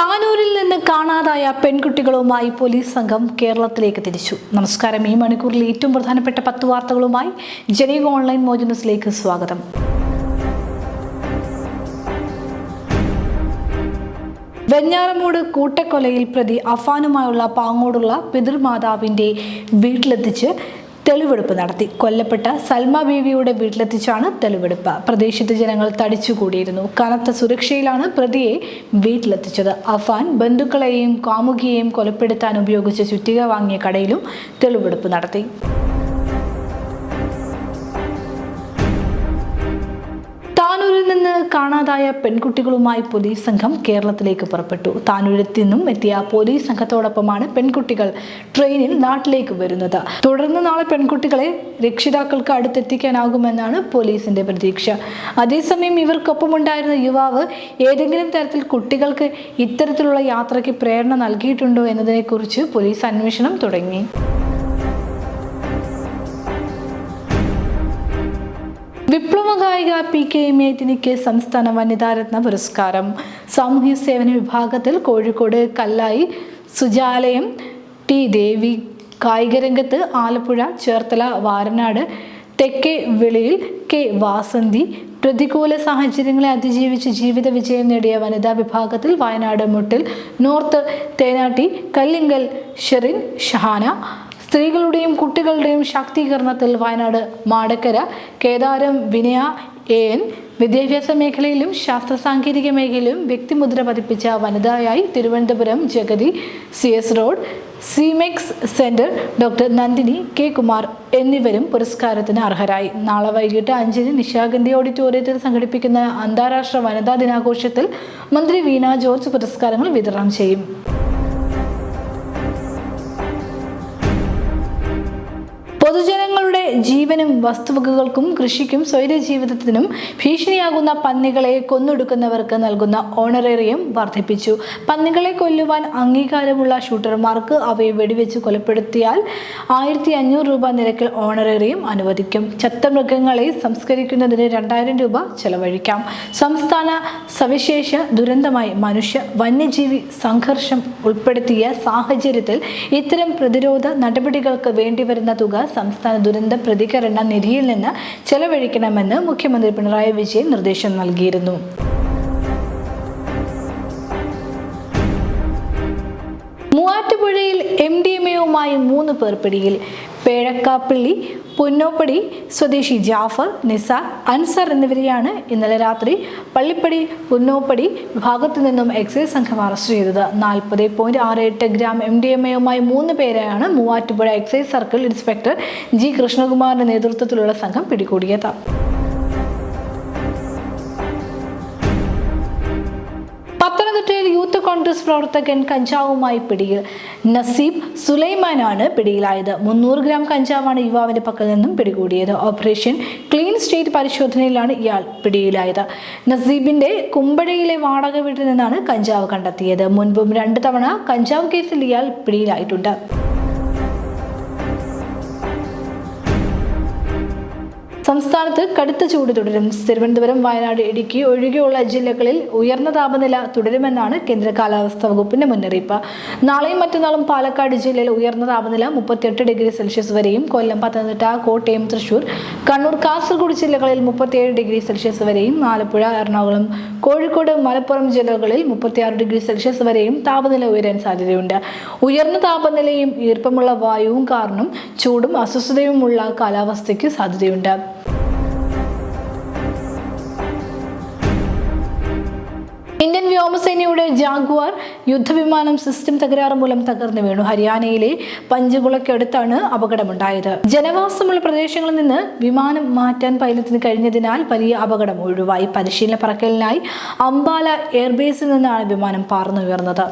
താനൂരിൽ നിന്ന് കാണാതായ പെൺകുട്ടികളുമായി പോലീസ് സംഘം കേരളത്തിലേക്ക് തിരിച്ചു. നമസ്കാരം. ഈ മണിക്കൂറിൽ ഏറ്റവും പ്രധാനപ്പെട്ട പത്ത് വാർത്തകളുമായി ജനീവ് ഓൺലൈൻ മോജ് സ്വാഗതം. വെഞ്ഞാറമൂട് കൂട്ടക്കൊലയിൽ പ്രതി അഫാനുമായുള്ള പാങ്ങോടുള്ള പിതൃമാതാവിന്റെ വീട്ടിലെത്തിച്ച് തെളിവെടുപ്പ് നടത്തി. കൊല്ലപ്പെട്ട സൽമ ബീവിയുടെ വീട്ടിലെത്തിച്ചാണ് തെളിവെടുപ്പ്. പ്രദേശത്തെ ജനങ്ങൾ തടിച്ചുകൂടിയിരുന്നു. കനത്ത സുരക്ഷയിലാണ് പ്രതിയെ വീട്ടിലെത്തിച്ചത്. അഫാൻ ബന്ധുക്കളെയും കാമുകിയെയും കൊലപ്പെടുത്താൻ ഉപയോഗിച്ച ചുറ്റിക വാങ്ങിയ കടയിലും തെളിവെടുപ്പ് നടത്തി. താനൂരിൽ നിന്ന് കാണാതായ പെൺകുട്ടികളുമായി പോലീസ് സംഘം കേരളത്തിലേക്ക് പുറപ്പെട്ടു. താനൂരിൽ നിന്നും എത്തിയ പോലീസ് സംഘത്തോടൊപ്പമാണ് പെൺകുട്ടികൾ ട്രെയിനിൽ നാട്ടിലേക്ക് വരുന്നത്. തുടർന്ന് നാളെ പെൺകുട്ടികളെ രക്ഷിതാക്കൾക്ക് അടുത്തെത്തിക്കാനാകുമെന്നാണ് പോലീസിന്റെ പ്രതീക്ഷ. അതേസമയം ഇവർക്കൊപ്പമുണ്ടായിരുന്ന യുവാവ് ഏതെങ്കിലും തരത്തിൽ കുട്ടികൾക്ക് ഇത്തരത്തിലുള്ള യാത്രയ്ക്ക് പ്രേരണ നൽകിയിട്ടുണ്ടോ എന്നതിനെക്കുറിച്ച് പോലീസ് അന്വേഷണം തുടങ്ങി. വിപ്ലവ ഗായിക പി കെ മേദിനിക്ക് സംസ്ഥാന വനിതാരത്ന പുരസ്കാരം. സാമൂഹ്യ സേവന വിഭാഗത്തിൽ കോഴിക്കോട് കല്ലായി സുജാലയം ടി ദേവി കായികരംഗത്ത് ആലപ്പുഴ ചേർത്തല വാരനാട് തെക്കേ വെളിയിൽ കെ വാസന്തി പ്രതികൂല സാഹചര്യങ്ങളെ അതിജീവിച്ച് ജീവിത വിജയം നേടിയ വനിതാ വിഭാഗത്തിൽ വയനാട് മുട്ടിൽ നോർത്ത് തേനാട്ടി കല്ലിങ്കൽ ഷെറിൻ ഷഹാന സ്ത്രീകളുടെയും കുട്ടികളുടെയും ശാക്തീകരണത്തിൽ വയനാട് മാടക്കര കേദാരം വിനയ എൻ വിദ്യാഭ്യാസ മേഖലയിലും ശാസ്ത്ര സാങ്കേതിക മേഖലയിലും വ്യക്തിമുദ്ര പതിപ്പിച്ച വനിതയായി Thiruvananthapuram Jagathy C S road Simex centre doctor Nandini K Kumar എന്നിവരും പുരസ്കാരത്തിന് അർഹരായി. നാളെ വൈകിട്ട് അഞ്ചിന് നിശാഗന്ധി ഓഡിറ്റോറിയത്തിൽ സംഘടിപ്പിക്കുന്ന അന്താരാഷ്ട്ര വനിതാ ദിനാഘോഷത്തിൽ മന്ത്രി വീണ ജോർജ് പുരസ്കാരങ്ങൾ വിതരണം ചെയ്യും. ജീവനും വസ്തുവകകൾക്കും കൃഷിക്കും സ്വൈര ജീവിതത്തിനും ഭീഷണിയാകുന്ന പന്നികളെ കൊന്നൊടുക്കുന്നവർക്ക് നൽകുന്ന ഓണറേറിയം വർദ്ധിപ്പിച്ചു. പന്നികളെ കൊല്ലുവാൻ അംഗീകാരമുള്ള ഷൂട്ടർമാർക്ക് അവയെ വെടിവെച്ച് കൊലപ്പെടുത്തിയാൽ ആയിരത്തി അഞ്ഞൂറ് രൂപ നിരക്കിൽ ഓണറേറിയം അനുവദിക്കും. ചത്ത മൃഗങ്ങളെ സംസ്കരിക്കുന്നതിന് രണ്ടായിരം രൂപ ചെലവഴിക്കാം. സംസ്ഥാന സവിശേഷ ദുരന്തമായി മനുഷ്യ വന്യജീവി സംഘർഷം ഉൾപ്പെടുത്തിയ സാഹചര്യത്തിൽ ഇത്തരം പ്രതിരോധ നടപടികൾക്ക് വേണ്ടിവരുന്ന തുക സംസ്ഥാന ദുരന്ത പ്രതികരണ നിധിയിൽ നിന്ന് ചെലവഴിക്കണമെന്ന് മുഖ്യമന്ത്രി പിണറായി വിജയൻ നിർദ്ദേശം നൽകിയിരുന്നു. മൂവാറ്റുപുഴയിൽ എം ഡി എം എയുമായി മൂന്ന് പേർ പിടിയിൽ. പേഴക്കാപ്പള്ളി പുന്നോപ്പടി സ്വദേശി ജാഫർ നിസാർ അൻസർ എന്നിവരെയാണ് ഇന്നലെ രാത്രി പള്ളിപ്പടി പുന്നോപ്പടി വിഭാഗത്തു നിന്നും എക്സൈസ് സംഘം അറസ്റ്റ് ചെയ്തത്. നാൽപ്പത് പോയിന്റ് ആറ് എട്ട് ഗ്രാം എം ഡി എം എയുമായി മൂന്ന് പേരെയാണ് Muvattupuzha excise circle inspector G കൃഷ്ണകുമാറിന്റെ നേതൃത്വത്തിലുള്ള സംഘം പിടികൂടിയത്. കോൺഗ്രസ് പ്രവർത്തകൻ കഞ്ചാവുമായി പിടിയിൽ നസീബ് സുലൈമാനാണ് പിടിയിലായത്. മുന്നൂറ് ഗ്രാം കഞ്ചാവാണ് യുവാവിന്റെ പക്കൽ നിന്നും പിടികൂടിയത്. ഓപ്പറേഷൻ ക്ലീൻ സ്റ്റേറ്റ് പരിശോധനയിലാണ് ഇയാൾ പിടിയിലായത്. നസീബിന്റെ കുമ്പഴയിലെ വാടക വീട്ടിൽ നിന്നാണ് കഞ്ചാവ് കണ്ടെത്തിയത്. മുൻപും രണ്ടു തവണ കഞ്ചാവ് കേസിൽ ഇയാൾ പിടിയിലായിട്ടുണ്ട്. സംസ്ഥാനത്ത് കടുത്ത ചൂട് തുടരും. തിരുവനന്തപുരം വയനാട് ഇടുക്കി ഒഴികെയുള്ള ജില്ലകളിൽ ഉയർന്ന താപനില തുടരുമെന്നാണ് കേന്ദ്ര കാലാവസ്ഥാ വകുപ്പിന്റെ മുന്നറിയിപ്പ്. നാളെയും മറ്റന്നാളും പാലക്കാട് ജില്ലയിൽ ഉയർന്ന താപനില മുപ്പത്തിയെട്ട് ഡിഗ്രി സെൽഷ്യസ് വരെയും കൊല്ലം പത്തനംതിട്ട കോട്ടയം തൃശൂർ കണ്ണൂർ കാസർഗോഡ് ജില്ലകളിൽ മുപ്പത്തിയേഴ് ഡിഗ്രി സെൽഷ്യസ് വരെയും ആലപ്പുഴ എറണാകുളം കോഴിക്കോട് മലപ്പുറം ജില്ലകളിൽ മുപ്പത്തിയാറ് ഡിഗ്രി സെൽഷ്യസ് വരെയും താപനില ഉയരാൻ സാധ്യതയുണ്ട്. ഉയർന്ന താപനിലയും ഈർപ്പമുള്ള വായുവും കാരണം ചൂടും അസ്വസ്ഥതയുമുള്ള കാലാവസ്ഥയ്ക്ക് സാധ്യതയുണ്ട്. വ്യോമസേനയുടെ ജാഗ്വാർ യുദ്ധവിമാനം സിസ്റ്റം തകരാറ് മൂലം തകർന്നു വീണു. ഹരിയാനയിലെ പഞ്ചുകുളക്കടുത്താണ് അപകടമുണ്ടായത്. ജനവാസമുള്ള പ്രദേശങ്ങളിൽ നിന്ന് വിമാനം മാറ്റാൻ പൈലറ്റിന് കഴിഞ്ഞതിനാൽ വലിയ അപകടം ഒഴിവായി. പരിശീലന പറക്കലിനായി അംബാല എയർബേസിൽ നിന്നാണ് വിമാനം പാർന്നുയർന്നത്.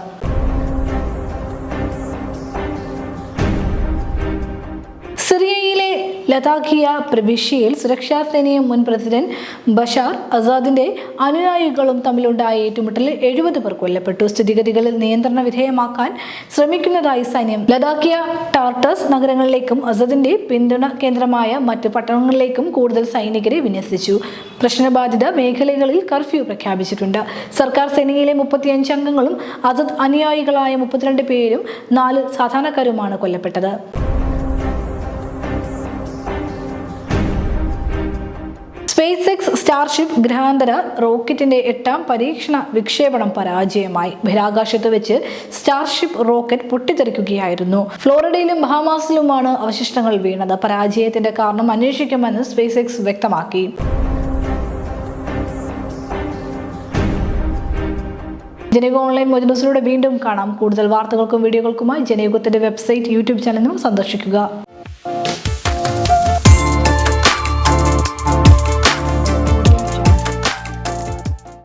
ലതാഖിയ പ്രവിശ്യയിൽ സുരക്ഷാ സേനയും മുൻ പ്രസിഡന്റ് ബഷാർ അസാദിന്റെ അനുയായികളും തമ്മിലുണ്ടായ ഏറ്റുമുട്ടലിൽ എഴുപത് പേർ കൊല്ലപ്പെട്ടു. സ്ഥിതിഗതികളിൽ നിയന്ത്രണ വിധേയമാക്കാൻ ശ്രമിക്കുന്നതായി സൈന്യം ലതാക്കിയ ടാർട്ടസ് നഗരങ്ങളിലേക്കും അസദിന്റെ പിന്തുണ കേന്ദ്രമായ മറ്റ് പട്ടണങ്ങളിലേക്കും കൂടുതൽ സൈനികരെ വിന്യസിച്ചു. പ്രശ്നബാധിത മേഖലകളിൽ കർഫ്യൂ പ്രഖ്യാപിച്ചിട്ടുണ്ട്. സർക്കാർ സേനയിലെ മുപ്പത്തിയഞ്ച് അംഗങ്ങളും അസദ് അനുയായികളായ മുപ്പത്തിരണ്ട് പേരും നാല് സാധാരണക്കാരുമാണ് കൊല്ലപ്പെട്ടത്. സ്പേസ് എക്സ് സ്റ്റാർഷിപ്പ് ഗ്രഹാന്തര റോക്കറ്റിന്റെ എട്ടാം പരീക്ഷണ വിക്ഷേപണം പരാജയമായി. ബഹിരാകാശത്ത് വെച്ച് സ്റ്റാർഷിപ്പ് റോക്കറ്റ് പൊട്ടിത്തെറിക്കുകയായിരുന്നു. ഫ്ലോറിഡയിലും ബഹാമാസിലുമാണ് അവശിഷ്ടങ്ങൾ വീണത്. പരാജയത്തിന്റെ കാരണം അന്വേഷിക്കുമെന്ന് സ്പേസ് എക്സ് വ്യക്തമാക്കി. ജനയുഗ ഓൺലൈൻ മോജനൂസിലൂടെ വീണ്ടും കാണാം. കൂടുതൽ വാർത്തകൾക്കും വീഡിയോകൾക്കുമായി ജനയുഗത്തിന്റെ വെബ്സൈറ്റ് യൂട്യൂബ് ചാനലും സന്ദർശിക്കുക.